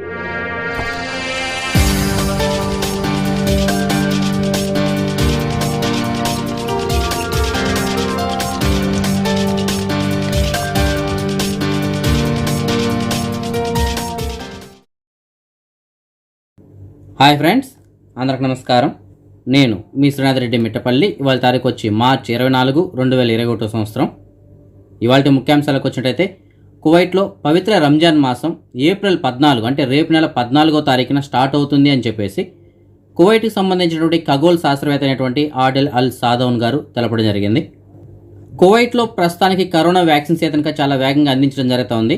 Hi friends అందరికి నమస్కారం. నేను మీ శ్రీనాథ్ రెడ్డి మిట్టపల్లి. ఇవాళ తారీఖు వచ్చి మార్చ్ ఇరవై నాలుగు రెండు వేల ఇరవై ఒకటో సంవత్సరం. ఇవాళ ముఖ్యాంశాలకు వచ్చినట్టయితే కువైట్లో పవిత్ర రంజాన్ మాసం ఏప్రిల్ పద్నాలుగు అంటే రేపు నెల పద్నాలుగో తారీఖున స్టార్ట్ అవుతుంది అని చెప్పేసి కువైట్కి సంబంధించినటువంటి ఖగోళ శాస్త్రవేత్త అయినటువంటి ఆడెల్ అల్ సాదౌన్ గారు తెలపడం జరిగింది. కువైట్లో ప్రస్తుతానికి కరోనా వ్యాక్సిన్స్ అయితే చాలా వేగంగా అందించడం జరుగుతోంది.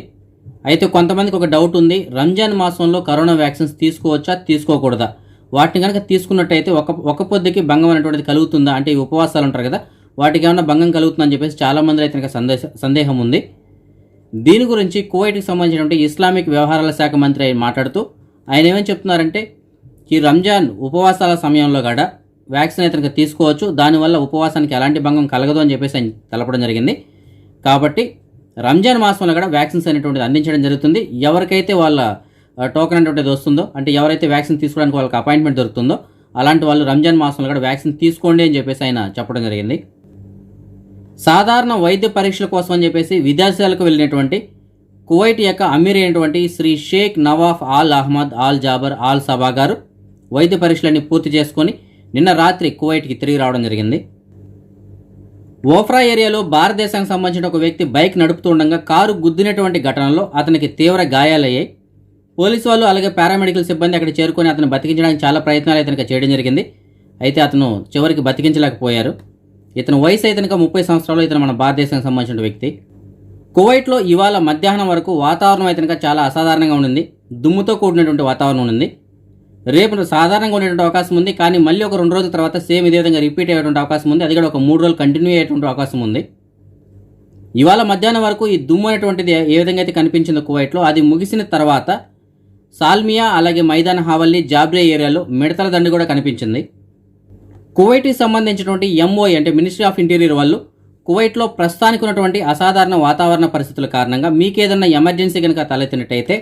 అయితే కొంతమందికి ఒక డౌట్ ఉంది రంజాన్ మాసంలో కరోనా వ్యాక్సిన్స్ తీసుకోవచ్చా తీసుకోకూడదా? వాటిని కనుక తీసుకున్నట్టయితే ఒక ఒక పొద్దుకి భంగం అనేటువంటిది కలుగుతుందా? అంటే ఈ ఉపవాసాలు ఉంటారు కదా వాటికి ఏమైనా భంగం కలుగుతుందని చెప్పేసి చాలా మంది అయితే కనుక సందేశ సందేహం ఉంది. దీని గురించి కువైట్కి సంబంధించినటువంటి ఇస్లామిక్ వ్యవహారాల శాఖ మంత్రి ఆయన మాట్లాడుతూ ఆయన ఏమని చెప్తున్నారంటే ఈ రంజాన్ ఉపవాసాల సమయంలో కూడా వ్యాక్సిన్ అయితే తీసుకోవచ్చు దానివల్ల ఉపవాసానికి ఎలాంటి భంగం కలగదు అని చెప్పేసి ఆయన తెలపడం జరిగింది. కాబట్టి రంజాన్ మాసంలో కూడా వ్యాక్సిన్స్ అనేటువంటిది అందించడం జరుగుతుంది. ఎవరికైతే వాళ్ళ టోకన్ టోకెన్ అనేటువంటిది వస్తుందో అంటే ఎవరైతే వ్యాక్సిన్ తీసుకోవడానికి వాళ్ళకి అపాయింట్మెంట్ దొరుకుతుందో అలాంటి వాళ్ళు రంజాన్ మాసంలో కూడా వ్యాక్సిన్ తీసుకోండి అని చెప్పేసి ఆయన చెప్పడం జరిగింది. సాధారణ వైద్య పరీక్షల కోసం అని చెప్పేసి విదేశాలకు వెళ్ళినటువంటి కువైట్ యొక్క అమీర్ అయినటువంటి Shri Sheikh Nawaf Al Ahmad Al Jaber Al Sabah గారు వైద్య పరీక్షలన్నీ పూర్తి చేసుకొని నిన్న రాత్రి కువైట్కి తిరిగి రావడం జరిగింది. ఓఫ్రా ఏరియాలో భారతదేశానికి సంబంధించిన ఒక వ్యక్తి బైక్ నడుపుతుండగా కారు గుద్దినటువంటి ఘటనలో అతనికి తీవ్ర గాయాలయ్యాయి. పోలీసు వాళ్ళు అలాగే పారామెడికల్ సిబ్బంది అక్కడ చేరుకొని అతను బతికించడానికి చాలా ప్రయత్నాలు అతనికి చేయడం జరిగింది. అయితే అతను చివరికి బతికించలేకపోయారు. ఇతను వయసు అయితే కనుక ముప్పై సంవత్సరాలు ఇతను మన భారతదేశానికి సంబంధించిన వ్యక్తి. కువైట్లో ఇవాళ మధ్యాహ్నం వరకు వాతావరణం అయితే కనుక చాలా అసాధారణంగా ఉండింది. దుమ్ముతో కూడినటువంటి వాతావరణం ఉంది రేపు సాధారణంగా ఉండేటువంటి అవకాశం ఉంది. కానీ మళ్ళీ ఒక రెండు రోజుల తర్వాత సేమ్ ఇదే విధంగా రిపీట్ అయ్యేటువంటి అవకాశం ఉంది. అది కూడా ఒక మూడు రోజులు కంటిన్యూ అయ్యేటువంటి అవకాశం ఉంది. ఇవాళ మధ్యాహ్నం వరకు ఈ దుమ్ము అనేటువంటిది ఏ విధంగా అయితే కనిపించిందో కువైట్లో అది ముగిసిన తర్వాత సాల్మియా అలాగే మైదాన్ హావల్లి జాబ్రే ఏరియాలో మిడతల దండు కూడా కనిపించింది. కువైట్కి సంబంధించినటువంటి ఎంఓఐ అంటే మినిస్ట్రీ ఆఫ్ ఇంటీరియర్ వాళ్ళు కువైట్లో ప్రస్తుతానికి ఉన్నటువంటి అసాధారణ వాతావరణ పరిస్థితుల కారణంగా మీకు ఏదైనా ఎమర్జెన్సీ కనుక తలెత్తినట్టయితే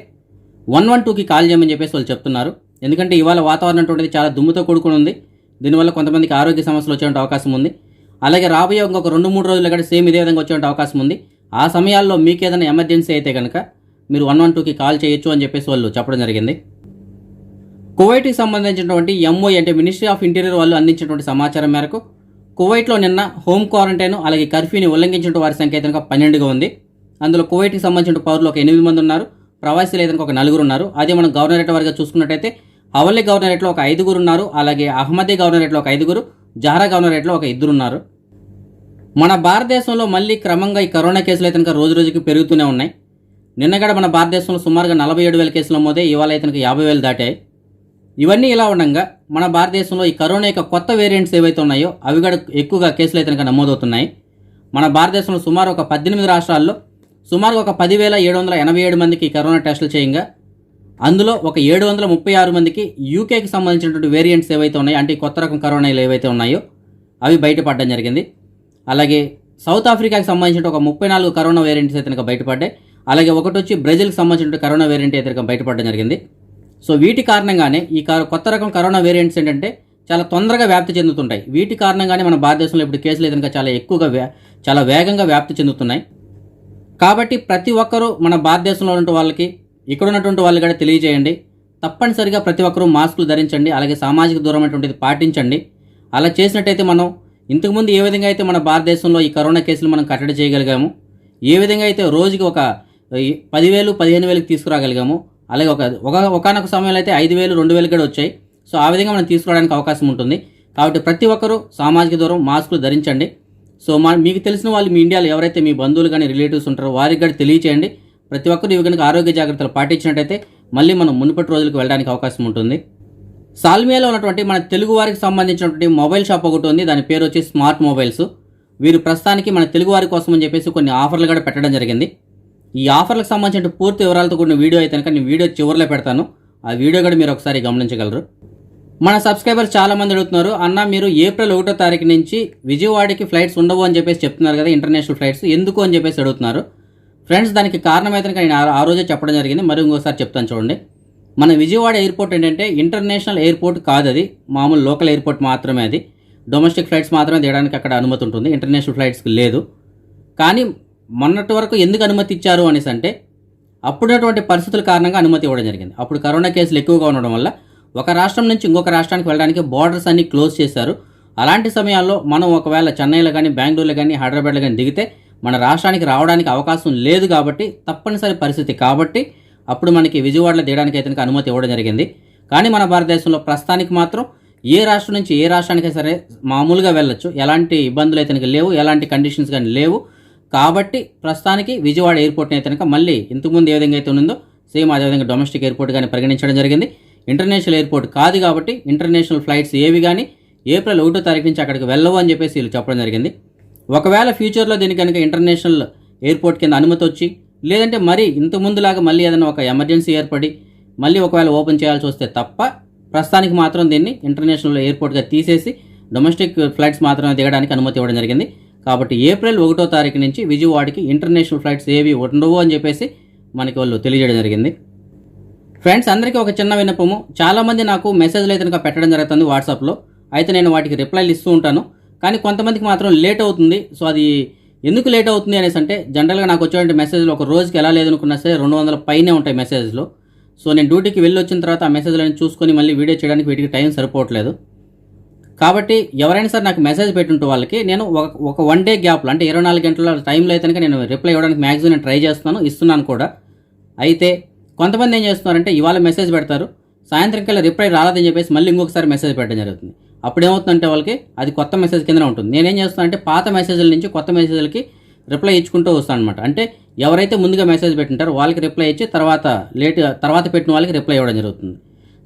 వన్ వన్ టూకి కాల్ చేయమని చెప్పేసి వాళ్ళు చెప్తున్నారు. ఎందుకంటే ఇవాళ వాతావరణం అటువంటిది చాలా దుమ్ముతో కూడుకుని ఉంది. దీనివల్ల కొంతమందికి ఆరోగ్య సమస్యలు వచ్చే అవకాశం ఉంది. అలాగే రాబోయే ఇంకొక రెండు మూడు రోజులు కూడా సేమ్ ఇదే విధంగా వచ్చే అవకాశం ఉంది. ఆ సమయాల్లో మీకు ఏదైనా ఎమర్జెన్సీ అయితే కనుక మీరు వన్ వన్ టూకి కాల్ చేయొచ్చు అని చెప్పేసి వాళ్ళు చెప్పడం జరిగింది. కువైట్కి సంబంధించినటువంటి ఎంఓఐ అంటే మినిస్ట్రీ ఆఫ్ ఇంటీరియర్ వాళ్ళు అందించినటువంటి సమాచారం మేరకు కువైట్లో నిన్న హోమ్ క్వారంటైన్ అలాగే కర్ఫ్యూని ఉల్లంఘించిన వారి సంఖ్య అయితే పన్నెండుగా ఉంది. అందులో కువైట్కి సంబంధించిన పౌరులు ఒక ఎనిమిది మంది ఉన్నారు. ప్రవాసీలు అయితే ఒక నలుగురు ఉన్నారు. అదే మనం గవర్నరేట్ వారిగా చూసుకున్నట్టయితే హవల్లీ గవర్నరేట్లో ఒక ఐదుగురు ఉన్నారు. అలాగే అహ్మదీ గవర్నరేట్లో ఒక ఐదుగురు జహరా గవర్నరేట్లో ఒక ఇద్దరు ఉన్నారు. మన భారతదేశంలో మళ్ళీ క్రమంగా ఈ కరోనా కేసులు అయితే కనుక రోజు రోజుకి పెరుగుతూనే ఉన్నాయి. నిన్నగడ మన భారతదేశంలో సుమారుగా నలభై ఏడు వేల కేసులు నమోదే ఇవాళ అయితే కనుక యాభై వేలు దాటాయి. ఇవన్నీ ఇలా ఉండగా మన భారతదేశంలో ఈ కరోనా యొక్క కొత్త వేరియంట్స్ ఏవైతే ఉన్నాయో అవి కూడా ఎక్కువగా కేసులు అయితే కనుక నమోదవుతున్నాయి. మన భారతదేశంలో సుమారు ఒక పద్దెనిమిది రాష్ట్రాల్లో సుమారు ఒక పదివేల ఏడు వందల ఎనభై ఏడు మందికి కరోనా టెస్టులు చేయంగా అందులో ఒక ఏడు వందల ముప్పై ఆరు మందికి యూకేకి సంబంధించినటువంటి వేరియంట్స్ ఏవైతే ఉన్నాయో అంటే కొత్త రకం కరోనాలు ఏవైతే ఉన్నాయో అవి బయటపడడం జరిగింది. అలాగే సౌత్ ఆఫ్రికాకి సంబంధించిన ఒక ముప్పై నాలుగు కరోనా వేరియంట్స్ అయితే కనుక బయటపడ్డాయి. అలాగే ఒకటి వచ్చి బ్రెజిల్కి సంబంధించిన కరోనా వేరియంట్ అయితే కనుక బయటపడడం జరిగింది. సో వీటి కారణంగానే ఈ కొత్త రకం కరోనా వేరియంట్స్ ఏంటంటే చాలా తొందరగా వ్యాప్తి చెందుతుంటాయి. వీటి కారణంగానే మన భారతదేశంలో ఇప్పుడు కేసులు ఏదైనా చాలా ఎక్కువగా చాలా వేగంగా వ్యాప్తి చెందుతున్నాయి. కాబట్టి ప్రతి ఒక్కరూ మన భారతదేశంలో ఉన్న వాళ్ళకి ఇక్కడ ఉన్నటువంటి వాళ్ళు కూడా తెలియజేయండి. తప్పనిసరిగా ప్రతి ఒక్కరూ మాస్కులు ధరించండి అలాగే సామాజిక దూరం అనేటువంటిది పాటించండి. అలా చేసినట్టయితే మనం ఇంతకుముందు ఏ విధంగా అయితే మన భారతదేశంలో ఈ కరోనా కేసులు మనం కట్టడి చేయగలిగాము ఏ విధంగా అయితే రోజుకి ఒక పదివేలు పదిహేను వేలకు తీసుకురాగలిగాము అలాగే ఒక ఒకనొక సమయంలో అయితే ఐదు వేలు రెండు వేలు కూడా వచ్చాయి. సో ఆ విధంగా మనం తీసుకోవడానికి అవకాశం ఉంటుంది. కాబట్టి ప్రతి ఒక్కరూ సామాజిక దూరం మాస్కులు ధరించండి. సో మా మీకు తెలిసిన వాళ్ళు మీ ఇండియాలో ఎవరైతే మీ బంధువులు కానీ రిలేటివ్స్ ఉంటారో వారికి కూడా తెలియచేయండి. ప్రతి ఒక్కరు ఇవి కనుక ఆరోగ్య జాగ్రత్తలు పాటించినట్టయితే మళ్ళీ మనం మునుపటి రోజులకు వెళ్ళడానికి అవకాశం ఉంటుంది. సాల్మియాలో ఉన్నటువంటి మన తెలుగు వారికి సంబంధించినటువంటి మొబైల్ షాప్ ఒకటి ఉంది. దాని పేరు వచ్చి స్మార్ట్ మొబైల్స్. వీరు ప్రస్తుతానికి మన తెలుగు వారి కోసం అని చెప్పేసి కొన్ని ఆఫర్లు కూడా పెట్టడం జరిగింది. ఈ ఆఫర్లకు సంబంధించిన పూర్తి వివరాలతో కూడిన వీడియో అయితే కనుక నేను వీడియో చివరిలో పెడతాను. ఆ వీడియో కూడా మీరు ఒకసారి గమనించగలరు. మన సబ్స్క్రైబర్స్ చాలా మంది అడుగుతున్నారు అన్న మీరు ఏప్రిల్ ఒకటో తారీఖు నుంచి విజయవాడకి ఫ్లైట్స్ ఉండవు అని చెప్పేసి చెప్తున్నారు కదా ఇంటర్నేషనల్ ఫ్లైట్స్. ఎందుకు అని చెప్పేసి అడుగుతున్నారు. ఫ్రెండ్స్ దానికి కారణం అయితే నేను ఆ- ఆ రోజే చెప్పడం జరిగింది. మరి ఇంకోసారి చెప్తాను చూడండి. మన విజయవాడ ఎయిర్పోర్ట్ ఏంటంటే ఇంటర్నేషనల్ ఎయిర్పోర్ట్ కాదు అది. మామూలు లోకల్ ఎయిర్పోర్ట్ మాత్రమే అది. డొమెస్టిక్ ఫ్లైట్స్ మాత్రమే దిగడానికి అక్కడ అనుమతి ఉంటుంది. ఇంటర్నేషనల్ ఫ్లైట్స్కి లేదు. కానీ మొన్నటి వరకు ఎందుకు అనుమతి ఇచ్చారు అనేసి అంటే అప్పుడున్నటువంటి పరిస్థితుల కారణంగా అనుమతి ఇవ్వడం జరిగింది. అప్పుడు కరోనా కేసులు ఎక్కువగా ఉండడం వల్ల ఒక రాష్ట్రం నుంచి ఇంకొక రాష్ట్రానికి వెళ్ళడానికి బార్డర్స్ అన్ని క్లోజ్ చేశారు. అలాంటి సమయాల్లో మనం ఒకవేళ చెన్నైలో కానీ బెంగళూరులో కానీ హైదరాబాద్లో కానీ దిగితే మన రాష్ట్రానికి రావడానికి అవకాశం లేదు కాబట్టి తప్పనిసరి పరిస్థితి. కాబట్టి అప్పుడు మనకి విజయవాడలో దిగడానికి అయితే అనుమతి ఇవ్వడం జరిగింది. కానీ మన భారతదేశంలో ప్రస్తుతానికి మాత్రం ఏ రాష్ట్రం నుంచి ఏ రాష్ట్రానికైనా సరే మామూలుగా వెళ్ళొచ్చు. ఎలాంటి ఇబ్బందులు అయితే లేవు. ఎలాంటి కండిషన్స్ కానీ లేవు. కాబట్టి ప్రస్తుతానికి విజయవాడ ఎయిర్పోర్ట్ని అయితే కనుక మళ్ళీ ఇంతకుముందు ఏ విధంగా అయితే ఉందో సేమ్ అదేవిధంగా డొమెస్టిక్ ఎయిర్పోర్ట్ కానీ పరిగణించడం జరిగింది. ఇంటర్నేషనల్ ఎయిర్పోర్ట్ కాదు కాబట్టి ఇంటర్నేషనల్ ఫ్లైట్స్ ఏవి కానీ ఏప్రిల్ ఒకటో తారీఖు నుంచి అక్కడికి వెళ్ళవు అని చెప్పేసి వీళ్ళు చెప్పడం జరిగింది. ఒకవేళ ఫ్యూచర్లో దీనికి కనుక ఇంటర్నేషనల్ ఎయిర్పోర్ట్ కింద అనుమతి వచ్చి లేదంటే మరి ఇంతకుముందులాగా మళ్ళీ ఏదైనా ఒక ఎమర్జెన్సీ ఏర్పడి మళ్ళీ ఒకవేళ ఓపెన్ చేయాల్సి వస్తే తప్ప ప్రస్తుతానికి మాత్రం దీన్ని ఇంటర్నేషనల్ ఎయిర్పోర్ట్గా తీసేసి డొమెస్టిక్ ఫ్లైట్స్ మాత్రమే దిగడానికి అనుమతి ఇవ్వడం జరిగింది. కాబట్టి ఏప్రిల్ ఒకటో తారీఖు నుంచి విజయవాడకి ఇంటర్నేషనల్ ఫ్లైట్స్ ఏవి ఉండవు అని చెప్పేసి మనకి వాళ్ళు తెలియజేయడం జరిగింది. ఫ్రెండ్స్ అందరికీ ఒక చిన్న విన్నపము. చాలామంది నాకు మెసేజ్లు అయితే కనుక పెట్టడం జరుగుతుంది వాట్సాప్లో. అయితే నేను వాటికి రిప్లైలు ఇస్తూ ఉంటాను. కానీ కొంతమందికి మాత్రం లేట్ అవుతుంది. సో అది ఎందుకు లేట్ అవుతుంది అనేసి అంటే జనరల్గా నాకు వచ్చేటువంటి మెసేజ్లు ఒక రోజుకి ఎలా లేదనుకున్నా సరే రెండు వందల పైనే ఉంటాయి మెసేజ్లు. సో నేను డ్యూటీకి వెళ్ళి వచ్చిన తర్వాత ఆ మెసేజ్లను చూసుకొని మళ్ళీ వీడియో చేయడానికి వీటికి టైం సరిపోవట్లేదు. కాబట్టి ఎవరైనా సరే నాకు మెసేజ్ పెట్టుంటే వాళ్ళకి నేను ఒక ఒక వన్ డే గ్యాప్లో అంటే ఇరవై నాలుగు గంటల టైంలో అయితే కనుక నేను రిప్లై ఇవ్వడానికి మ్యాక్సిమం నేను ట్రై చేస్తున్నాను ఇస్తున్నాను కూడా. అయితే కొంతమంది ఏం చేస్తున్నారంటే ఇవాళ మెసేజ్ పెడతారు సాయంత్రం కల్లా రిప్లై రాలేదని చెప్పేసి మళ్ళీ ఇంకొకసారి మెసేజ్ పెట్టడం జరుగుతుంది. అప్పుడు ఏమవుతుందంటే వాళ్ళకి అది కొత్త మెసేజ్ కింద ఉంటుంది. నేనేం చేస్తాను అంటే పాత మెసేజ్ల నుంచి కొత్త మెసేజ్లకి రిప్లై ఇచ్చుకుంటూ వస్తాను అనమాట అంటే ఎవరైతే ముందుగా మెసేజ్ పెట్టింటారో వాళ్ళకి రిప్లై ఇచ్చి తర్వాత లేట్ తర్వాత పెట్టిన వాళ్ళకి రిప్లై ఇవ్వడం జరుగుతుంది.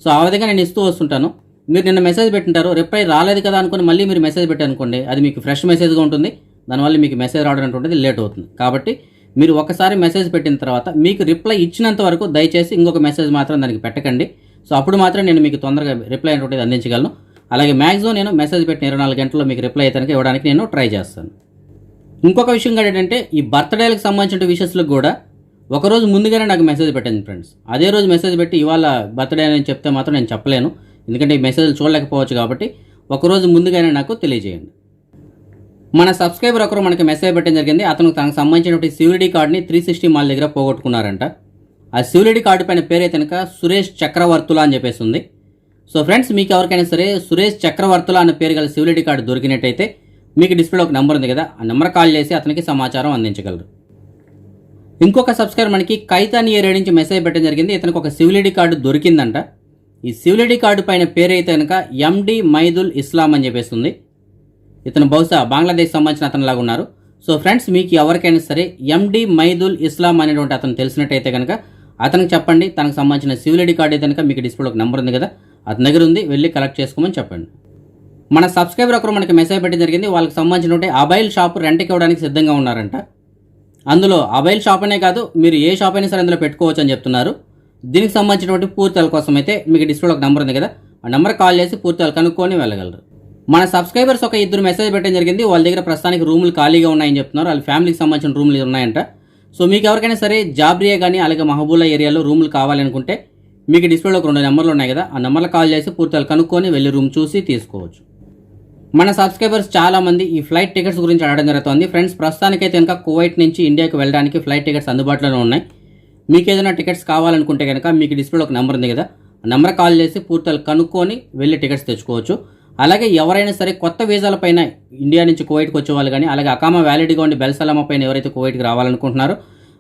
సో ఆ విధంగా నేను ఇస్తూ వస్తుంటాను. మీరు నిన్న మెసేజ్ పెట్టింటారు రిప్లై రాలేదు కదా అనుకుని మళ్ళీ మీరు మెసేజ్ పెట్టారనుకోండి అది మీకు ఫ్రెష్ మెసేజ్గా ఉంటుంది. దానివల్ల మీకు మెసేజ్ రావడం ఉంటుంది లేట్ అవుతుంది. కాబట్టి మీరు ఒకసారి మెసేజ్ పెట్టిన తర్వాత మీకు రిప్లై ఇచ్చినంత వరకు దయచేసి ఇంకొక మెసేజ్ మాత్రం దానికి పెట్టకండి. సో అప్పుడు మాత్రం నేను మీకు తొందరగా రిప్లై అనేటువంటిది అందించగలను. అలాగే మ్యాక్సిమం నేను మెసేజ్ పెట్టిన ఇరవై నాలుగు గంటల్లో మీకు రిప్లై అయితే ఇవ్వడానికి నేను ట్రై చేస్తాను. ఇంకొక విషయం కూడా ఏంటంటే ఈ బర్త్డేలకు సంబంధించిన విషయస్లకు కూడా ఒకరోజు ముందుగానే నాకు మెసేజ్ పెట్టండి ఫ్రెండ్స్ అదే రోజు మెసేజ్ పెట్టి ఇవాళ బర్త్డే అని చెప్తే మాత్రం నేను చెప్పలేను. ఎందుకంటే ఈ మెసేజ్ చూడలేకపోవచ్చు కాబట్టి ఒకరోజు ముందుగానే నాకు తెలియజేయండి. మన సబ్స్క్రైబర్ ఒకరు మనకి మెసేజ్ పెట్టడం జరిగింది. అతను తనకు సంబంధించినటువంటి సివిలిటీ కార్డ్ని త్రీ సిక్స్టీ మాల్ దగ్గర పోగొట్టుకున్నారంట. ఆ సివిలిటీ కార్డు పైన పేరు అయితే కనుక సురేష్ చక్రవర్తుల అని చెప్పేసి ఉంది. సో ఫ్రెండ్స్ మీకు ఎవరికైనా సరే సురేష్ చక్రవర్తుల అనే పేరు గల సివిలిటీ కార్డు దొరికినట్టయితే మీకు డిస్ప్లేలో ఒక నెంబర్ ఉంది కదా ఆ నెంబర్ కాల్ చేసి అతనికి సమాచారం అందించగలరు. ఇంకొక సబ్స్క్రైబర్ మనకి కైతాని ఏరియా నుంచి మెసేజ్ పెట్టడం జరిగింది. ఇతనికి ఒక సివిలిటీ కార్డు దొరికిందంట. ఈ సివిలిటీ కార్డు పైన పేరు అయితే కనుక ఎండి మైదుల్ ఇస్లాం అని చెప్పేసి ఉంది ఇతను బహుశా బంగ్లాదేశ్ సంబంధించిన అతనిలాగా ఉన్నారు. సో ఫ్రెండ్స్ మీకు ఎవరికైనా సరే ఎండి మైదుల్ ఇస్లాం అనేటువంటి అతను తెలిసినట్టయితే కనుక అతనికి చెప్పండి. తనకు సంబంధించిన సివిలిటీ కార్డు అయితే కనుక మీకు డిస్ప్లేలో ఒక నెంబర్ ఉంది కదా అతని దగ్గర ఉంది. వెళ్ళి కలెక్ట్ చేసుకోమని చెప్పండి. మన సబ్స్క్రైబర్ ఒకరు మనకి మెసేజ్ పెట్టి జరిగింది. వాళ్ళకి సంబంధించినటువంటి అబైల్ షాప్ రెంట్కి ఇవ్వడానికి సిద్ధంగా ఉన్నారంట. అందులో అబైల్ షాప్ అనే కాదు మీరు ఏ షాప్ అయినా సరే అందులో పెట్టుకోవచ్చు అని చెప్తున్నారు. దీనికి సంబంధించినటువంటి పూర్తిల కోసం అయితే మీకు డిస్ప్లేలో ఒక నెంబర్ ఉంది కదా. ఆ నెంబర్ కాల్ చేసి పూర్తిలు కనుక్కొని వెళ్ళగలరు. మన సబ్స్క్రైబర్స్ ఒక ఇద్దరు మెసేజ్ పెట్టడం జరిగింది. వాళ్ళ దగ్గర ప్రస్తుతానికి రూములు ఖాళీగా ఉన్నాయని చెప్తున్నారు. వాళ్ళ ఫ్యామిలీకి సంబంధించిన రూములు ఉన్నాయంట. సో మీకు ఎవరికైనా సరే జాబ్రియా కానీ అలాగే మహబూలా ఏరియాలో రూములు కావాలనుకుంటే మీకు డిస్ప్లేలో ఒక రెండు నెంబర్లు ఉన్నాయి కదా. ఆ నెంబర్లు కాల్ చేసి పూర్తిలు కనుక్కొని వెళ్ళి రూమ్ చూసి తీసుకోవచ్చు. మన సబ్స్క్రైబర్స్ చాలామంది ఈ ఫ్లైట్ టికెట్స్ గురించి అడగడం జరుగుతుంది. ఫ్రెండ్స్ ప్రస్తుతానికైతే కనుక కువైట్ నుంచి ఇండియాకి వెళ్ళడానికి ఫ్లైట్ టికెట్స్ అందుబాటులోనే ఉన్నాయి. మీకు ఏదైనా టికెట్స్ కావాలనుకుంటే కనుక మీకు డిస్ప్లేలో ఒక నెంబర్ ఉంది కదా ఆ నెంబర్ కాల్ చేసి పూర్తిగా కనుక్కొని వెళ్ళి టికెట్స్ తెచ్చుకోవచ్చు. అలాగే ఎవరైనా సరే కొత్త వీసాల పైన ఇండియా నుంచి కువైట్కి వచ్చే వాళ్ళు కానీ అలాగే అకామా వ్యాలిడ్గా ఉండి బెల్సలామా పైన ఎవరైతే కువైట్కి రావాలనుకుంటున్నారో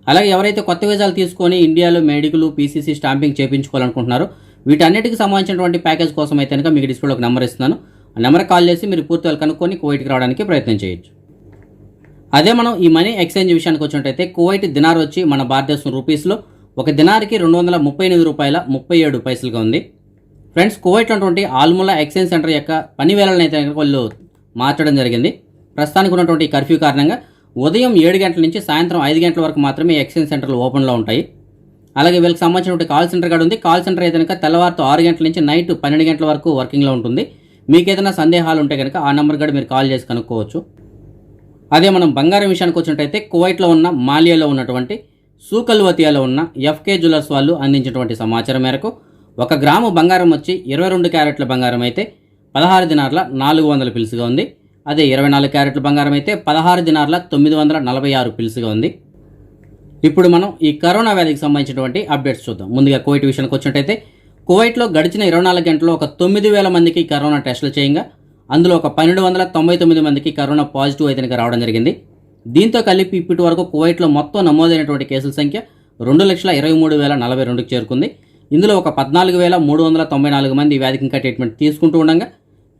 అలాగే ఎవరైతే కొత్త వీసాలు తీసుకొని ఇండియాలో మెడికల్ పీసీసీ స్టాంపింగ్ చేయించుకోవాలనుకుంటున్నారో వీటన్నిటికి సంబంధించినటువంటి ప్యాకేజ్ కోసం అయితే కనుక మీకు డిస్ప్లేలో ఒక నెంబర్ ఇస్తున్నాను. ఆ నెంబర్ కాల్ చేసి మీరు పూర్తిగా కనుక్కొని కువైట్కి రావడానికి ప్రయత్నం చేయొచ్చు. అదే మనం ఈ మనీ ఎక్స్చేంజ్ విషయానికి వచ్చినట్టయితే కువైట్ దినార్ వచ్చి మన భారతదేశం రూపీస్లో ఒక దినార్కి రెండు వందల ముప్పై ఎనిమిది రూపాయల ముప్పై ఏడు పైసలుగా ఉంది. ఫ్రెండ్స్ కువైట్ ఉన్నటువంటి ఆల్ములా ఎక్స్చేంజ్ సెంటర్ యొక్క పని వేళలను అయితే వాళ్ళు మార్చడం జరిగింది. ప్రస్తుతానికి ఉన్నటువంటి కర్ఫ్యూ కారణంగా ఉదయం ఏడు గంటల నుంచి సాయంత్రం ఐదు గంటల వరకు మాత్రమే ఎక్స్చేంజ్ సెంటర్లు ఓపెన్లో ఉంటాయి. అలాగే వీళ్ళకి సంబంధించినటువంటి కాల్ సెంటర్ కూడా ఉంది. కాల్ సెంటర్ అయితే కనుక తెల్లవారుతో ఆరు గంటల నుంచి నైట్ పన్నెండు గంటల వరకు వర్కింగ్లో ఉంటుంది. మీకు ఏదైనా సందేహాలు ఉంటే కనుక ఆ నెంబర్ కూడా మీరు కాల్ చేసి కనుక్కోవచ్చు. అదే మనం బంగారం విషయానికి వచ్చినట్టయితే కువైట్లో ఉన్న మాలియాలో ఉన్నటువంటి సూకల్వతియాలో ఉన్న ఎఫ్కే జ్యువెలర్స్ వాళ్ళు అందించినటువంటి సమాచారం మేరకు ఒక గ్రాము బంగారం వచ్చి ఇరవై రెండు క్యారెట్ల బంగారం అయితే పదహారు దినార్ల నాలుగు వందల పిలుసుగా ఉంది. అదే ఇరవై నాలుగు క్యారెట్ల బంగారం అయితే పదహారు దినార్ల తొమ్మిది వందల నలభై ఆరు పిలుసుగా ఉంది. ఇప్పుడు మనం ఈ కరోనా వ్యాధికి సంబంధించినటువంటి అప్డేట్స్ చూద్దాం. ముందుగా కువైట్ విషయానికి వచ్చినట్టయితే కువైట్లో గడిచిన ఇరవై నాలుగు గంటల్లో ఒక తొమ్మిది వేల మందికి కరోనా టెస్టులు చేయంగా అందులో ఒక పన్నెండు వందల తొంభై తొమ్మిది మందికి కరోనా పాజిటివ్ అయితే రావడం జరిగింది. దీంతో కలిపి ఇప్పటి వరకు కువైట్లో మొత్తం నమోదైనటువంటి కేసుల సంఖ్య రెండు లక్షల ఇరవై మూడు వేల నలభై రెండుకి చేరుకుంది. ఇందులో ఒక పద్నాలుగు వేల మూడు వందల తొంభై నాలుగు మంది వ్యాధికి ఇంకా ట్రీట్మెంట్ తీసుకుంటూ ఉండగా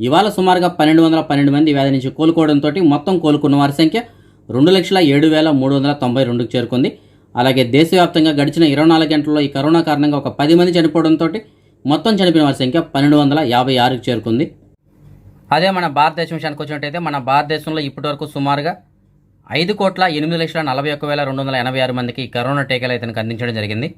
ఇవాళ సుమారుగా పన్నెండు వందల పన్నెండు మంది వ్యాధి నుంచి కోలుకోవడంతో మొత్తం కోలుకున్న వారి సంఖ్య రెండు లక్షల ఏడు వేల మూడు వందల తొంభై రెండుకు చేరుకుంది. అలాగే దేశవ్యాప్తంగా గడిచిన ఇరవై నాలుగు గంటల్లో ఈ కరోనా కారణంగా ఒక పది మంది చనిపోవడంతో మొత్తం చనిపోయిన వారి సంఖ్య పన్నెండు వందల యాభై ఆరుకి చేరుకుంది. అదే మన భారతదేశం విషయానికి వచ్చినట్టయితే మన భారతదేశంలో ఇప్పటివరకు సుమారుగా ఐదు కోట్ల ఎనిమిది లక్షల నలభై ఒక్క వేల రెండు వందల ఎనభై ఆరు మందికి కరోనా టీకాలు అయితే అందించడం జరిగింది.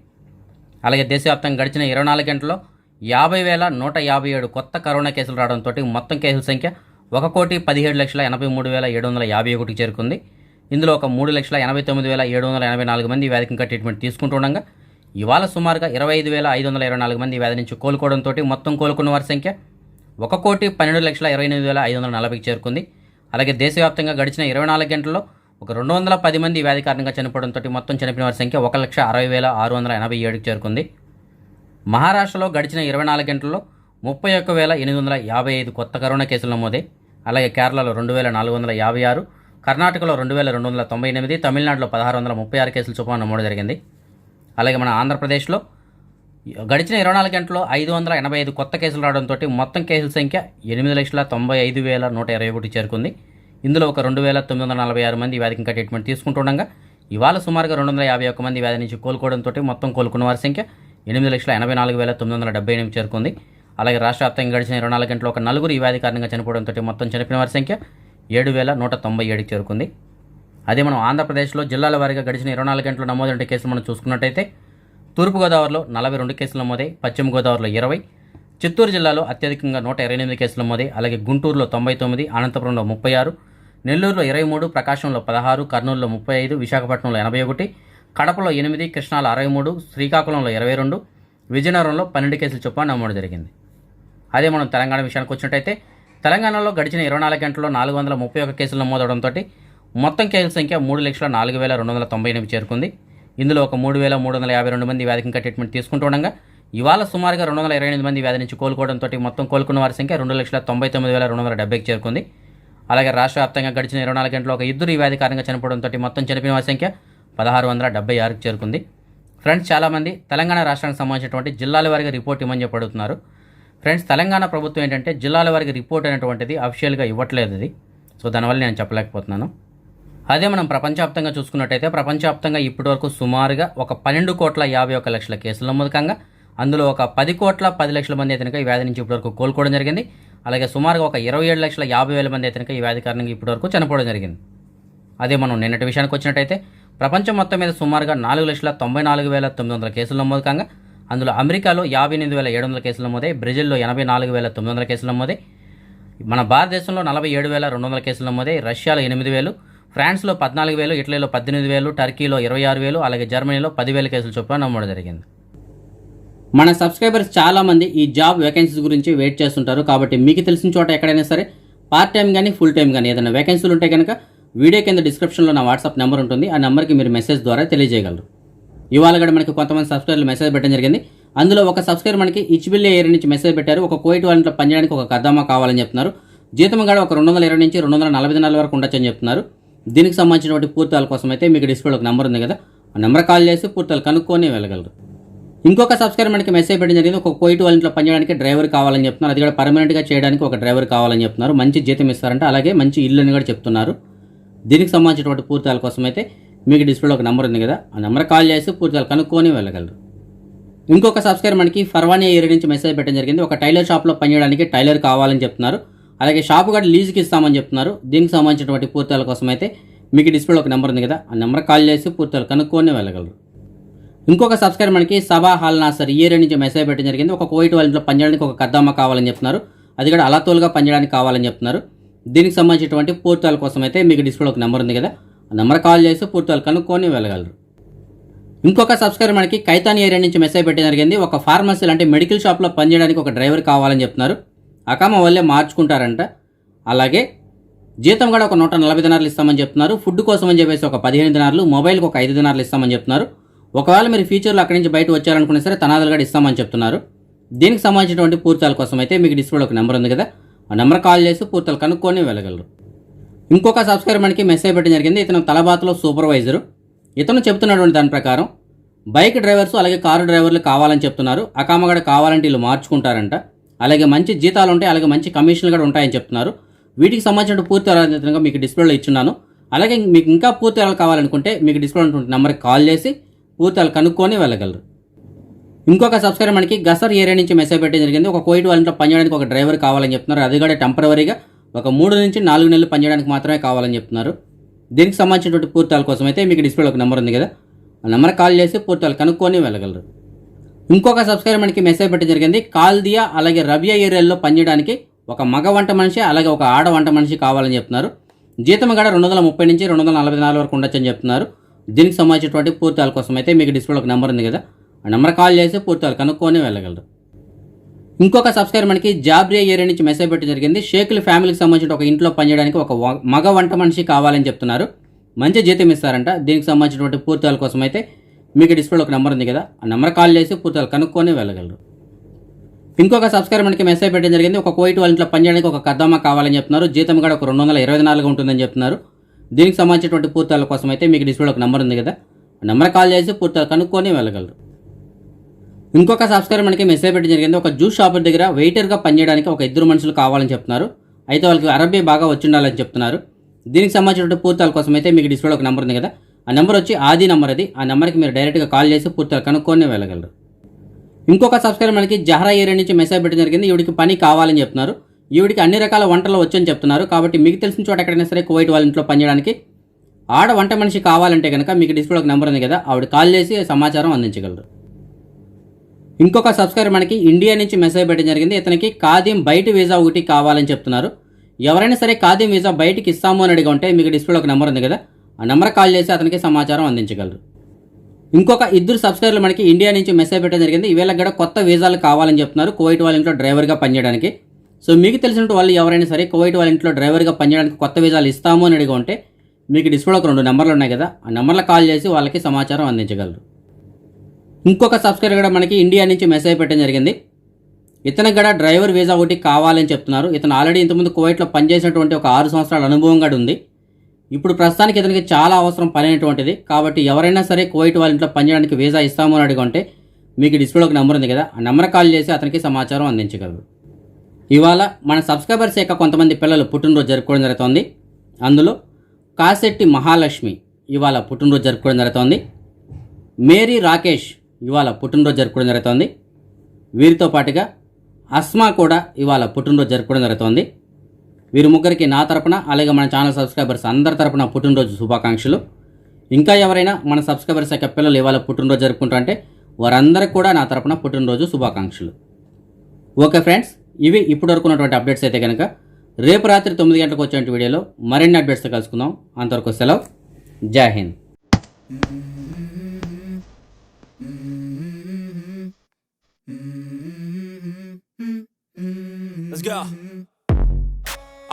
అలాగే దేశవ్యాప్తంగా గడిచిన ఇరవై నాలుగు గంటల్లో యాభై వేల నూట యాభై ఏడు కొత్త కరోనా కేసులు రావడంతో మొత్తం కేసుల సంఖ్య ఒక కోటి పదిహేడు లక్షల ఎనభై మూడు వేల ఏడు వందల యాభై ఒకటికి చేరుకుంది. ఇందులో ఒక మూడు లక్షల ఎనభై తొమ్మిది వేల ఏడు వందల ఎనభై నాలుగు మంది వ్యాధికి ఇంకా ట్రీట్మెంట్ తీసుకుంటుండగా ఇవాళ సుమారుగా ఇరవై ఐదు వేల ఐదు వందల ఇరవై నాలుగు మంది వ్యాధి నుంచి కోలుకోవడంతో మొత్తం కోలుకున్న వారి సంఖ్య ఒక కోటి పన్నెండు లక్షల ఇరవై ఎనిమిది వేల ఐదు వందల నలభైకి చేరుకుంది. అలాగే దేశవ్యాప్తంగా గడిచిన ఇరవై నాలుగు గంటల్లో ఒక రెండు వందల పది మంది వ్యాధి కారణంగా చనిపోవడంతో మొత్తం చనిపోయిన వారి సంఖ్య ఒక లక్ష అరవై వేల ఆరు వందల ఎనభై ఏడుకి చేరుకుంది. మహారాష్ట్రలో గడిచిన ఇరవై నాలుగు గంటల్లో ముప్పై ఒక్క వేల ఎనిమిది వందల యాభై ఐదు కొత్త కరోనా కేసులు నమోదే. అలాగే కేరళలో రెండు వేల నాలుగు వందల యాభై ఆరు కర్ణాటకలో రెండు వేల రెండు వందల తొంభై ఎనిమిది తమిళనాడులో పదహారు వందల ముప్పై ఆరు కేసులు చొప్పున నమోదు జరిగింది. అలాగే మన ఆంధ్రప్రదేశ్లో గడిచిన ఇరవై నాలుగు గంటల్లో ఐదు వందల ఎనభై ఐదు కొత్త కేసులు రావడంతో మొత్తం కేసుల సంఖ్య ఎనిమిది లక్షల తొంభై ఐదు వేల నూట ఇరవై ఒకటి చేరుకుంది. ఇందులో ఒక రెండు వేల తొమ్మిది వందల నలభై ఆరు మంది వ్యాధికి ఇంకా ట్రీట్మెంట్ తీసుకుంటుండగా ఇవాళ సుమారుగా రెండు వందల యాభై ఒక్క మంది వ్యాధి నుంచి కోలుకోవడంతో మొత్తం కోలుకున్న వారి సంఖ్య ఎనిమిది లక్షల ఎనభై నాలుగు వేల తొమ్మిది వందల డెబ్బై ఎనిమిది చేరుకుంది. అలాగే రాష్ట్ర వ్యాప్తంగా గడిచిన ఇరవై నాలుగు గంటలు ఒక నలుగురు ఈ వ్యాధి కారణంగా చనిపోవడంతో మొత్తం చనిపోయిన వారి సంఖ్య ఏడు వేల నూట తొంభై ఏడుకి చేరుకుంది. అదే మనం ఆంధ్రప్రదేశ్లో జిల్లాల వారీగా గడిచిన ఇరవై నాలుగు గంటలు నమోదైన కేసులు మనం చూసుకున్నట్టయితే తూర్పుగోదావరిలో నలభై రెండు కేసులు నమోదై పశ్చిమ గోదావరిలో ఇరవై చిత్తూరు జిల్లాలో అత్యధికంగా నూట ఇరవై ఎనిమిది కేసులు నమోదై అలాగే గుంటూరులో తొంభై తొమ్మిది అనంతపురంలో ముప్పై ఆరు నెల్లూరులో ఇరవై మూడు ప్రకాశంలో పదహారు కర్నూలులో ముప్పై ఐదు విశాఖపట్నంలో ఎనభై ఒకటి కడపలో ఎనిమిది కృష్ణాలో అరవై మూడు శ్రీకాకుళంలో ఇరవై రెండు విజయనగరంలో పన్నెండు కేసులు చొప్పున నమోదు జరిగింది. అదే మనం తెలంగాణ విషయానికి వచ్చినట్టయితే తెలంగాణలో గడిచిన ఇరవై నాలుగు గంటల్లో నాలుగు వందల ముప్పై ఒక్క కేసులు నమోదవడంతో మొత్తం కేసుల సంఖ్య మూడు లక్షల నాలుగు వేల రెండు వందల తొంభై ఎనిమిది చేరుకుంది. ఇందులో ఒక మూడు వేల మూడు వందల యాభై రెండు మంది వ్యాధికి ఇంకా ట్రీట్మెంట్ తీసుకుంటుండగా ఇవాళ సుమారుగా రెండు వందల ఇరవై ఎనిమిది మంది వ్యాధి నుంచి కోలుకోవడంతో మొత్తం కోలుకున్న వారి సంఖ్య రెండు లక్షల తొంభై తొమ్మిది వేల రెండు వందల డెబ్బైకి చేరుకుంది. అలాగే రాష్ట్ర వ్యాప్తంగా గడిచిన ఇరవై నాలుగు గంటలు ఒక ఇద్దరు ఈ వ్యాధి కారణంగా చనిపోవడంతో మొత్తం చనిపోయిన వారి సంఖ్య పదహారు వందల డెబ్బై ఆరుకు చేరుకుంది. ఫ్రెండ్స్ చాలామంది తెలంగాణ రాష్ట్రానికి సంబంధించినటువంటి జిల్లాల వారికి రిపోర్ట్ ఇవ్వమని చెప్పి ఫ్రెండ్స్ తెలంగాణ ప్రభుత్వం ఏంటంటే జిల్లాల వారికి రిపోర్ట్ అనేటువంటిది అఫీషియల్గా ఇవ్వట్లేదు అది సో దానివల్ల నేను చెప్పలేకపోతున్నాను. అదే మనం ప్రపంచవ్యాప్తంగా చూసుకున్నట్టయితే ప్రపంచవ్యాప్తంగా ఇప్పటివరకు సుమారుగా ఒక పన్నెండు కోట్ల యాభై ఒక లక్షల కేసుల నమోదకంగా. అందులో ఒక పది కోట్ల పది లక్షల మంది అయితే ఈ వ్యాధి నుంచి ఇప్పటివరకు కోలుకోవడం జరిగింది. అలాగే సుమారుగా ఒక ఇరవై ఏడు లక్షల యాభై వేల మంది అయితే ఈ వ్యాధి కారణంగా ఇప్పటివరకు చనిపోవడం జరిగింది. అదే మనం నిన్నటి విషయానికి వచ్చినట్టయితే ప్రపంచం మొత్తం మీద సుమారుగా నాలుగు లక్షల తొంభై నాలుగు వేల తొమ్మిది వందల కేసులు నమోదు కాగా అందులో అమెరికాలో యాభై ఎనిమిది వేల ఏడు వందల కేసులు నమోదై బ్రెజిల్లో ఎనభై నాలుగు వేల తొమ్మిది వందల కేసులు నమోదై మన భారతదేశంలో నలభై ఏడు వేల రెండు వందల కేసులు నమోదై రష్యాలో ఎనిమిది వేలు. ఫ్రాన్స్లో పద్నాలుగు వేలు ఇటలీలో పద్దెనిమిది వేలు టర్కీలో ఇరవై ఆరు వేలు అలాగే జర్మనీలో పదివేల కేసులు చొప్పున నమోదు జరిగింది. మన సబ్స్క్రైబర్స్ చాలామంది ఈ జాబ్ వేకెన్సీస్ గురించి వెయిట్ చేస్తుంటారు. కాబట్టి మీకు తెలిసిన చోట ఎక్కడైనా సరే పార్ట్ టైం కానీ ఫుల్ టైం కానీ ఏదైనా వేకెన్సీలు ఉంటే కనుక వీడియో కింద డిస్క్రిప్షన్లో నా వాట్సాప్ నెంబర్ ఉంటుంది. ఆ నెంబర్కి మీరు మెసేజ్ ద్వారా తెలియజేయగలరు. ఇవాళ కూడా మనకి కొంతమంది సబ్స్క్రైబర్లు మెసేజ్ పెట్టడం జరిగింది. అందులో ఒక సబ్స్క్రైబర్ మనకి ఇచ్చిబిల్లి ఏరియా నుంచి మెసేజ్ పెట్టారు. ఒక కోయిట్ వాళ్ళంట్లో పనిచేయడానికి ఒక కద్దామా కావాలని చెప్తున్నారు. జీతం కూడా ఒక రెండు వందల ఇరవై నుంచి రెండు వందల నలభై నాలుగు వరకు ఉండొచ్చని చెప్తున్నారు. దీనికి సంబంధించినటువంటి పూర్తాల కోసం అయితే మీకు డిస్ప్లేలో ఒక నెంబర్ ఉంది కదా. ఆ నెంబర్ కాల్ చేసి పూర్తాలు కనుక్కొని వెళ్ళగలరు. ఇంకొక సబ్స్క్రైబర్ మనకి మెసేజ్ పెట్టడం జరిగింది. ఒక కోయిట్ వాళ్ళ ఇంట్లో పనిచేయడానికి డ్రైవర్ కావాలని చెప్తున్నారు. అది కూడా పర్మనెంట్గా చేయడానికి ఒక డ్రైవర్ కావాలని చెప్తున్నారు. మంచి జీతం ఇస్తారంట. అలాగే మంచి ఇల్లు అని కూడా చెప్తున్నారు. దీనికి సంబంధించినటువంటి పూర్తాల కోసం అయితే మీకు డిస్ప్లేలో ఒక నెంబర్ ఉంది కదా. ఆ నెంబర్ కాల్ చేసి పూర్తాలు కనుక్కొని వెళ్ళగలరు. ఇంకొక సబ్స్క్రైబర్ మనకి ఫర్వానీ ఏరియా నుంచి మెసేజ్ పెట్టడం జరిగింది. ఒక టైలర్ షాప్లో పనిచేయడానికి టైలర్ కావాలని చెప్తున్నారు. అలాగే షాపు కూడా లీజుకి ఇస్తామని చెప్తున్నారు. దీనికి సంబంధించినటువంటి పూర్తాల కోసం అయితే మీకు డిస్ప్లేలో ఒక నెంబర్ ఉంది కదా ఆ నెంబర్ కాల్ చేసి పూర్తాలు కనుక్కొని వెళ్ళగలరు. ఇంకొక సబ్స్క్రైబర్ మనకి సభా హాల్ నాసర్ ఇయర్ నుంచి మెసేజ్ పెట్టడం జరిగింది. ఒక కోయిట్ వాళ్ళ ఇంట్లో పనిచేయడానికి ఒక కద్దమ్మ కావాలని చెప్తున్నారు. అది కూడా అలతోలుగా పనిచేయడానికి కావాలని చెప్తున్నారు. దీనికి సంబంధించినటువంటి పూర్తాల కోసం అయితే మీకు డిస్ప్లేలో ఒక నెంబర్ ఉంది కదా ఆ నెంబర్ కాల్ చేసి పూర్తాలు కనుక్కొని వెళ్ళగలరు. ఇంకొక సబ్స్క్రైబర్ మనకి కైతాన్ ఏరియా నుంచి మెసేజ్ పెట్టడం జరిగింది. ఒక ఫార్మసీ అంటే మెడికల్ షాప్లో పనిచేయడానికి ఒక డ్రైవర్ కావాలని చెప్తున్నారు. అకామ వల్లే మార్చుకుంటారంట. అలాగే జీతం కూడా ఒక నూట నలభై దినార్లు ఇస్తామని చెప్తున్నారు. ఫుడ్ కోసం అని చెప్పేసి ఒక పదిహేను దినార్లు మొబైల్కి ఒక ఐదు దినార్లు ఇస్తామని చెప్తున్నారు. ఒకవేళ మీరు ఫ్యూచర్లో అక్కడి నుంచి బయట వచ్చారనుకునే సరే తనాదులు కూడా ఇస్తామని చెప్తున్నారు. దీనికి సంబంధించినటువంటి పూర్తాల కోసం అయితే మీకు డిస్ప్లేలో ఒక నెంబర్ ఉంది కదా. ఆ నెంబర్ కాల్ చేసి పూర్తాలు కనుక్కొని వెళ్ళగలరు. ఇంకొక సబ్స్క్రైబర్ మనకి మెసేజ్ పెట్టడం జరిగింది. ఇతను తలబాతలో సూపర్వైజరు. ఇతను చెప్తున్నటువంటి దాని ప్రకారం బైక్ డ్రైవర్స్ అలాగే కారు డ్రైవర్లు కావాలని చెప్తున్నారు. అకామగడ కావాలంటే వీళ్ళు మార్చుకుంటారంట. అలాగే మంచి జీతాలు ఉంటాయి అలాగే మంచి కమిషన్లు కూడా ఉంటాయని చెప్తున్నారు. వీటికి సంబంధించిన పూర్తి విధంగా మీకు డిస్ప్లేలో ఇచ్చున్నాను. అలాగే మీకు ఇంకా పూర్తి వివరాలు కావాలనుకుంటే మీకు డిస్ప్లే ఉన్నటువంటి నెంబర్కి కాల్ చేసి పూర్తి వివరాలు కనుక్కొని వెళ్ళగలరు. ఇంకొక సబ్స్క్రైబర్ మనకి గసర్ ఏరియా నుంచి మెసేజ్ పెట్టడం జరిగింది. ఒక కోయిట్ వాళ్ళ ఇంట్లో పనిచేయడానికి ఒక డ్రైవర్ కావాలని చెప్తున్నారు. అది కూడా టెంపరీగా ఒక మూడు నుంచి నాలుగు నెలలు పనిచేయడానికి మాత్రమే కావాలని చెప్తున్నారు. దీనికి సంబంధించినటువంటి పూర్తాల కోసం అయితే మీకు డిస్ప్లేలో ఒక నెంబర్ ఉంది కదా. ఆ నెంబర్ కాల్ చేసి పూర్తాలు కనుక్కొని వెళ్ళగలరు. ఇంకొక సబ్స్క్రైబర్ మనకి మెసేజ్ పెట్టడం జరిగింది. కాల్దియా అలాగే రబియా ఏరియాల్లో పనిచేయడానికి ఒక మగ వంట మనిషి అలాగే ఒక ఆడ వంట మనిషి కావాలని చెప్తున్నారు. జీతం గడ రెండు వందల ముప్పై నుంచి రెండు వందల నలభై నాలుగు వరకు ఉండొచ్చని చెప్తున్నారు. దీనికి సంబంధించినటువంటి పూర్తాల కోసం అయితే మీకు డిస్ప్లేలో ఒక నెంబర్ ఉంది కదా. ఆ నెంబర్ కాల్ చేసి పూర్తాలు కనుక్కొని వెళ్ళగలరు. ఇంకొక సబ్స్క్రైబర్ మనకి జాబ్రియా ఏరియా నుంచి మెసేజ్ పెట్టడం జరిగింది. షేకుల ఫ్యామిలీకి సంబంధించిన ఒక ఇంట్లో పనిచేయడానికి ఒక మగ వంట మనిషి కావాలని చెప్తున్నారు. మంచి జీతం ఇస్తారంట. దీనికి సంబంధించినటువంటి పూర్తాల కోసం అయితే మీకు డిస్ప్లేలో ఒక నెంబర్ ఉంది కదా ఆ నెంబర్ కాల్ చేసి పూర్తాలు కనుక్కొని వెళ్ళగలరు. ఇంకొక సబ్స్క్రైబర్ మనకి మెసేజ్ పెట్టడం జరిగింది. ఒక కోయిట్ వాళ్ళ ఇంట్లో పనిచేయడానికి ఒక కద్దమ్మ కావాలని చెప్తున్నారు. జీతం కూడా ఒక రెండు వందల ఇరవై నాలుగు ఉంటుందని చెప్తున్నారు. దీనికి సంబంధించినటువంటి పూర్తాల కోసం అయితే మీకు డిస్ప్లేలో ఒక నెంబర్ ఉంది కదా నెంబర్ కాల్ చేసి పూర్తాలు కనుక్కొని వెళ్ళగలరు. ఇంకొక సబ్స్క్రైబర్ మనకి మెసేజ్ పెట్టడం జరిగింది. ఒక జ్యూస్ షాప్ దగ్గర వెయిటర్గా పనిచేయడానికి ఒక ఇద్దరు మనుషులు కావాలని చెప్తున్నారు. అయితే వాళ్ళకి అరబీ బాగా వచ్చి ఉండాలని చెప్తున్నారు. దీనికి సంబంధించినటువంటి పూర్తాల కోసం అయితే మీకు డిస్ప్లేలో ఒక నెంబర్ ఉంది కదా ఆ నెంబర్ వచ్చి ఆది నెంబర్ అది. ఆ నెంబర్కి మీరు డైరెక్ట్గా కాల్ చేసి పూర్తిగా కనుక్కొని వెళ్ళగలరు. ఇంకొక సబ్స్క్రైబర్ మనకి జహరా ఏరియా నుంచి మెసేజ్ పెట్టడం జరిగింది. ఈవిడికి పని కావాలని చెప్తున్నారు. ఈవిడికి అన్ని రకాల వంటలు వచ్చని చెప్తున్నారు. కాబట్టి మీకు తెలిసిన చోట ఎక్కడైనా సరే కువైట్ వాళ్ళ ఇంట్లో పనిచేయడానికి ఆడ వంట మనిషి కావాలంటే కనుక మీకు డిస్ప్లేలో ఒక నెంబర్ ఉంది కదా ఆవిడ కాల్ చేసి సమాచారం అందించగలరు. ఇంకొక సబ్స్క్రైబర్ మనకి ఇండియా నుంచి మెసేజ్ పెట్టడం జరిగింది. ఇతనికి ఖాదీం బయట వీసా ఒకటి కావాలని చెప్తున్నారు. ఎవరైనా సరే ఖాదీం వీసా బయటికి ఇస్తాము అని అడిగి ఉంటే మీకు డిస్ప్లేలో ఒక నెంబర్ ఉంది కదా ఆ నెంబర్ కాల్ చేసి అతనికి సమాచారం అందించగలరు. ఇంకొక ఇద్దరు సబ్స్క్రైబర్లు మనకి ఇండియా నుంచి మెసేజ్ పెట్టడం జరిగింది. ఈవేళ కూడా కొత్త వీసాలు కావాలని చెప్తున్నారు. కువైట్ వాళ్ళ ఇంట్లో డ్రైవర్గా పనిచేయడానికి. సో మీకు తెలిసిన వాళ్ళు ఎవరైనా సరే కువైట్ వాళ్ళ ఇంట్లో డ్రైవర్గా పనిచేయడానికి కొత్త వీసాలు ఇస్తాము అని అడిగి ఉంటే మీకు డిస్ప్లేలో ఒక రెండు నెంబర్లు ఉన్నాయి కదా ఆ నెంబర్లో కాల్ చేసి వాళ్ళకి సమాచారం అందించగలరు. ఇంకొక సబ్స్క్రైబర్ కూడా మనకి ఇండియా నుంచి మెసేజ్ పెట్టడం జరిగింది. ఇతనికి కూడా డ్రైవర్ వీసా ఒకటి కావాలని చెప్తున్నారు. ఇతను ఆల్రెడీ ఇంతకుముందు కువైట్లో పనిచేసినటువంటి ఒక ఆరు సంవత్సరాల అనుభవం కూడా ఉంది ఇప్పుడు ప్రస్తుతానికి ఇతనికి చాలా అవసరం పని అయినటువంటిది కాబట్టి ఎవరైనా సరే కువైట్ వాళ్ళ ఇంట్లో పనిచేయడానికి వీసా ఇస్తాము అని అడిగి మీకు డిస్ప్లేలో ఒక నెంబర్ ఉంది కదా ఆ నెంబర్ కాల్ చేసి అతనికి సమాచారం అందించగలరు. ఇవాళ మన సబ్స్క్రైబర్స్ యొక్క కొంతమంది పిల్లలు పుట్టినరోజు జరుపుకోవడం జరుగుతోంది. అందులో కాశెట్టి మహాలక్ష్మి ఇవాళ పుట్టినరోజు జరుపుకోవడం జరుగుతోంది. మేరీ రాకేష్ ఇవాళ పుట్టినరోజు జరుపుకోవడం జరుగుతోంది. వీరితో పాటుగా అస్మా కూడా ఇవాళ పుట్టినరోజు జరుపుకోవడం జరుగుతోంది. వీరి ముగ్గురికి నా తరపున అలాగే మన ఛానల్ సబ్స్క్రైబర్స్ అందరి తరపున పుట్టినరోజు శుభాకాంక్షలు. ఇంకా ఎవరైనా మన సబ్స్క్రైబర్స్ యొక్క పిల్లలు ఇవాళ పుట్టినరోజు జరుపుకుంటారంటే వారందరికీ కూడా నా తరపున పుట్టినరోజు శుభాకాంక్షలు. ఓకే ఫ్రెండ్స్ ఇవి ఇప్పుడు వరకు ఉన్నటువంటి అప్డేట్స్ అయితే కనుక రేపు రాత్రి తొమ్మిది గంటలకు వచ్చే వీడియోలో మరిన్ని అప్డేట్స్తో కలుసుకుందాం. అంతవరకు సెలవు. జై Hind. Let's go.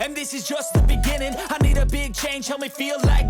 and this is just the beginning. I need a big change, help me feel like living.